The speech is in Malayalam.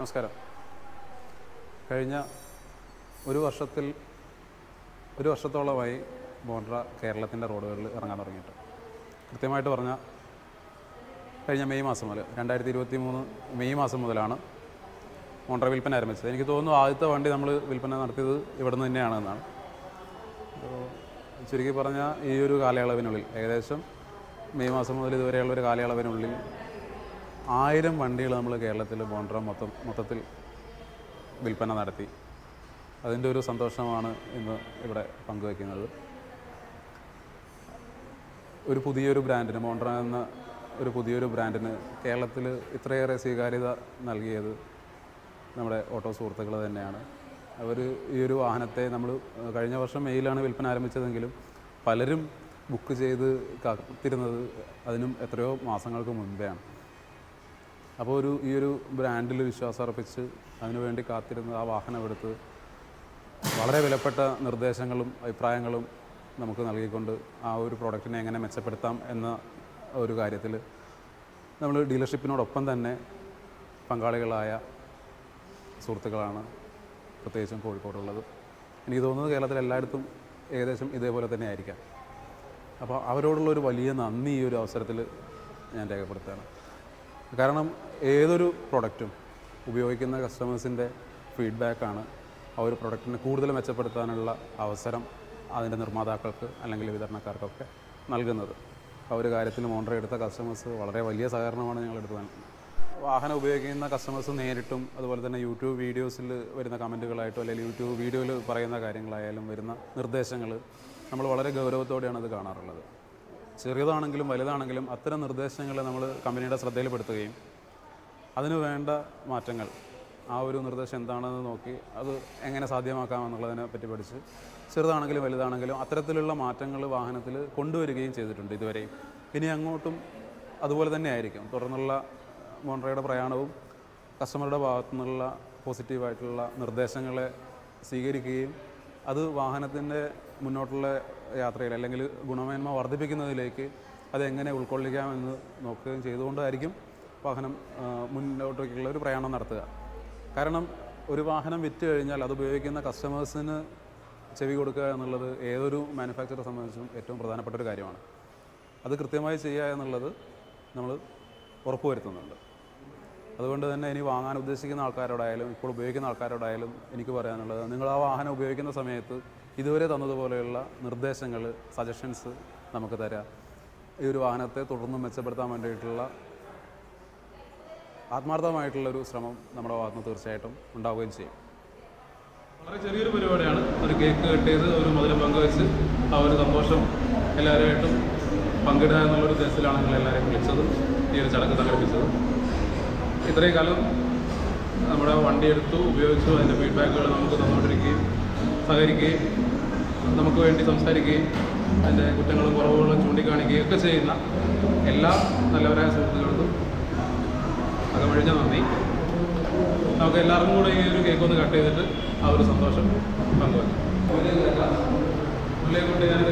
നമസ്കാരം. കഴിഞ്ഞ ഒരു വർഷത്തിൽ ഒരു വർഷത്തോളമായി ബോണ്ട്ര കേരളത്തിന്റെ റോഡുകളിൽ ഇറങ്ങാൻ തുടങ്ങിയിട്ട്. കൃത്യമായിട്ട് പറഞ്ഞാൽ കഴിഞ്ഞ മെയ് മാസം മുതൽ രണ്ടായിരത്തി ഇരുപത്തി മൂന്ന് മെയ് മാസം മുതലാണ് ബോണ്ട്ര വിൽപ്പന ആരംഭിച്ചത്. എനിക്ക് തോന്നുന്നു ആദ്യത്തെ വണ്ടി നമ്മൾ വിൽപ്പന നടത്തിയത് ഇവിടെ നിന്ന് തന്നെയാണ് എന്നാണ്. അപ്പോൾ ചുരുക്കി പറഞ്ഞാൽ ഈ ഒരു കാലയളവിനുള്ളിൽ ഏകദേശം മെയ് മാസം മുതൽ ഇതുവരെയുള്ള ഒരു കാലയളവിനുള്ളിൽ ആയിരം വണ്ടികൾ നമ്മൾ കേരളത്തിൽ ബോണ്ട്ര മൊത്തം മൊത്തത്തിൽ വിൽപ്പന നടത്തി. അതിന്റെ ഒരു സന്തോഷമാണ് ഇന്ന് ഇവിടെ പങ്കുവയ്ക്കുന്നത്. ഒരു പുതിയൊരു ബ്രാൻഡിന് മോണ്ട്ര എന്ന ഒരു പുതിയൊരു ബ്രാൻഡിന് കേരളത്തിൽ ഇത്രയേറെ സ്വീകാര്യത നൽകിയത് നമ്മുടെ ഓട്ടോ സുഹൃത്തുക്കൾ തന്നെയാണ്. അവർ ഈ ഒരു വാഹനത്തെ നമ്മൾ കഴിഞ്ഞ വർഷം മെയിലാണ് വിൽപ്പന ആരംഭിച്ചതെങ്കിലും പലരും ബുക്ക് ചെയ്ത് കാത്തിരുന്നത് അതിനും എത്രയോ മാസങ്ങൾക്ക് മുൻപെയാണ്. അപ്പോൾ ഒരു ഈ ഒരു ബ്രാൻഡിൽ വിശ്വാസം അർപ്പിച്ച് അതിനുവേണ്ടി കാത്തിരുന്ന് ആ വാഹനം എടുത്ത് വളരെ വിലപ്പെട്ട നിർദ്ദേശങ്ങളും അഭിപ്രായങ്ങളും നമുക്ക് നൽകിക്കൊണ്ട് ആ ഒരു പ്രോഡക്റ്റിനെ എങ്ങനെ മെച്ചപ്പെടുത്താം എന്ന ഒരു കാര്യത്തിൽ നമ്മൾ ഡീലർഷിപ്പിനോടൊപ്പം തന്നെ പങ്കാളികളായ സുഹൃത്തുക്കളാണ് പ്രത്യേകിച്ചും കോഴിക്കോടുള്ളത്. എനിക്ക് തോന്നുന്നത് കേരളത്തിൽ എല്ലായിടത്തും ഏകദേശം ഇതേപോലെ തന്നെ ആയിരിക്കാം. അപ്പോൾ അവരോടുള്ള ഒരു വലിയ നന്ദി ഈ ഒരു അവസരത്തിൽ ഞാൻ രേഖപ്പെടുത്തുകയാണ്. കാരണം ഏതൊരു പ്രൊഡക്റ്റും ഉപയോഗിക്കുന്ന കസ്റ്റമേഴ്സിന്റെ ഫീഡ്ബാക്കാണ് ആ ഒരു പ്രൊഡക്റ്റിനെ കൂടുതൽ മെച്ചപ്പെടുത്താനുള്ള അവസരം അതിന്റെ നിർമ്മാതാക്കൾക്ക് അല്ലെങ്കിൽ വിതരണക്കാർക്കൊക്കെ നൽകുന്നത്. ആ ഒരു കാര്യത്തിൽ മോണ്ടർ എടുത്ത കസ്റ്റമേഴ്സ് വളരെ വലിയ സഹകരണമാണ് ഞങ്ങൾ എടുത്ത് വാഹനം ഉപയോഗിക്കുന്ന കസ്റ്റമേഴ്സ് നേരിട്ടും അതുപോലെ തന്നെ യൂട്യൂബ് വീഡിയോസിൽ വരുന്ന കമന്റുകളായിട്ടും അല്ലെങ്കിൽ യൂട്യൂബ് വീഡിയോയിൽ പറയുന്ന കാര്യങ്ങളായാലും വരുന്ന നിർദ്ദേശങ്ങൾ നമ്മൾ വളരെ ഗൗരവത്തോടെയാണ് അത് കാണാറുള്ളത്. ചെറിയതാണെങ്കിലും വലുതാണെങ്കിലും അത്തരം നിർദ്ദേശങ്ങളെ നമ്മൾ കമ്പനിയുടെ ശ്രദ്ധയിൽപ്പെടുത്തുകയും അതിനു വേണ്ട മാറ്റങ്ങൾ ആ ഒരു നിർദ്ദേശം എന്താണെന്ന് നോക്കി അത് എങ്ങനെ സാധ്യമാക്കാം എന്നുള്ളതിനെ പറ്റി പഠിച്ച് ചെറുതാണെങ്കിലും വലുതാണെങ്കിലും അത്തരത്തിലുള്ള മാറ്റങ്ങൾ വാഹനത്തിൽ കൊണ്ടുവരികയും ചെയ്തിട്ടുണ്ട് ഇതുവരെയും. ഇനി അങ്ങോട്ടും അതുപോലെ തന്നെ ആയിരിക്കും. തുടർന്നുള്ള മോണ്ട്രയുടെ പ്രയാണവും കസ്റ്റമറുടെ ഭാഗത്തു നിന്നുള്ള പോസിറ്റീവായിട്ടുള്ള നിർദ്ദേശങ്ങളെ സ്വീകരിക്കുകയും അത് വാഹനത്തിന്റെ മുന്നോട്ടുള്ള യാത്രയിൽ അല്ലെങ്കിൽ ഗുണമേന്മ വർദ്ധിപ്പിക്കുന്നതിലേക്ക് അതെങ്ങനെ ഉൾക്കൊള്ളിക്കാമെന്ന് നോക്കുകയും ചെയ്തുകൊണ്ടായിരിക്കും വാഹനം മുന്നോട്ടേക്കുള്ള ഒരു പ്രയാണം നടത്തുക. കാരണം ഒരു വാഹനം വിറ്റ് കഴിഞ്ഞാൽ അത് ഉപയോഗിക്കുന്ന കസ്റ്റമേഴ്സിന് ചെവി കൊടുക്കുക എന്നുള്ളത് ഏതൊരു മാനുഫാക്ചറെ സംബന്ധിച്ചും ഏറ്റവും പ്രധാനപ്പെട്ട ഒരു കാര്യമാണ്. അത് കൃത്യമായി ചെയ്യുക എന്നുള്ളത് നമ്മൾ ഉറപ്പുവരുത്തുന്നുണ്ട്. അതുകൊണ്ട് തന്നെ ഇനി വാങ്ങാൻ ഉദ്ദേശിക്കുന്ന ആൾക്കാരോടായാലും ഇപ്പോൾ ഉപയോഗിക്കുന്ന ആൾക്കാരോടായാലും എനിക്ക് പറയാനുള്ളത് നിങ്ങൾ ആ വാഹനം ഉപയോഗിക്കുന്ന സമയത്ത് ഇതുവരെ തന്നതുപോലെയുള്ള നിർദ്ദേശങ്ങൾ സജഷൻസ് നമുക്ക് തരാം. ഈ ഒരു വാഹനത്തെ തുടർന്ന് മെച്ചപ്പെടുത്താൻ വേണ്ടിയിട്ടുള്ള ആത്മാർത്ഥമായിട്ടുള്ളൊരു ശ്രമം നമ്മുടെ ഭാഗത്ത് തീർച്ചയായിട്ടും ഉണ്ടാവുകയും ചെയ്യും. വളരെ ചെറിയൊരു പരിപാടിയാണ്. ഒരു കേക്ക് കെട്ടിയത് ഒരു മധുരം പങ്കുവെച്ച് ആ ഒരു സന്തോഷം എല്ലാവരുമായിട്ടും പങ്കിടുക എന്നുള്ളൊരു ഉദ്ദേശത്തിലാണ് നിങ്ങൾ എല്ലാവരെയും വിളിച്ചത് ഈ ഒരു ചടങ്ങ് സംഘടിപ്പിച്ചത്. ഇത്രയും കാലം നമ്മുടെ വണ്ടി എടുത്തു ഉപയോഗിച്ചു അതിന്റെ ഫീഡ്ബാക്കുകൾ നമുക്ക് തന്നുകൊണ്ടിരിക്കുകയും സഹകരിക്കുകയും നമുക്ക് വേണ്ടി സംസാരിക്കുകയും അതിന്റെ കുറ്റങ്ങളും കുറവുകളും ചൂണ്ടിക്കാണിക്കുകയും ഒക്കെ ചെയ്യുന്ന എല്ലാ നല്ലവരായ സുഹൃത്തുക്കൾക്കും അകമഴിഞ്ഞ നന്ദി. നമുക്ക് എല്ലാവർക്കും കൂടെ ഈ ഒരു കേക്ക് ഒന്ന് കട്ട് ചെയ്തിട്ട് ആ ഒരു സന്തോഷം പങ്കുവയ്ക്കാം. പുള്ളിയെ കൊണ്ട് ഞാനിത്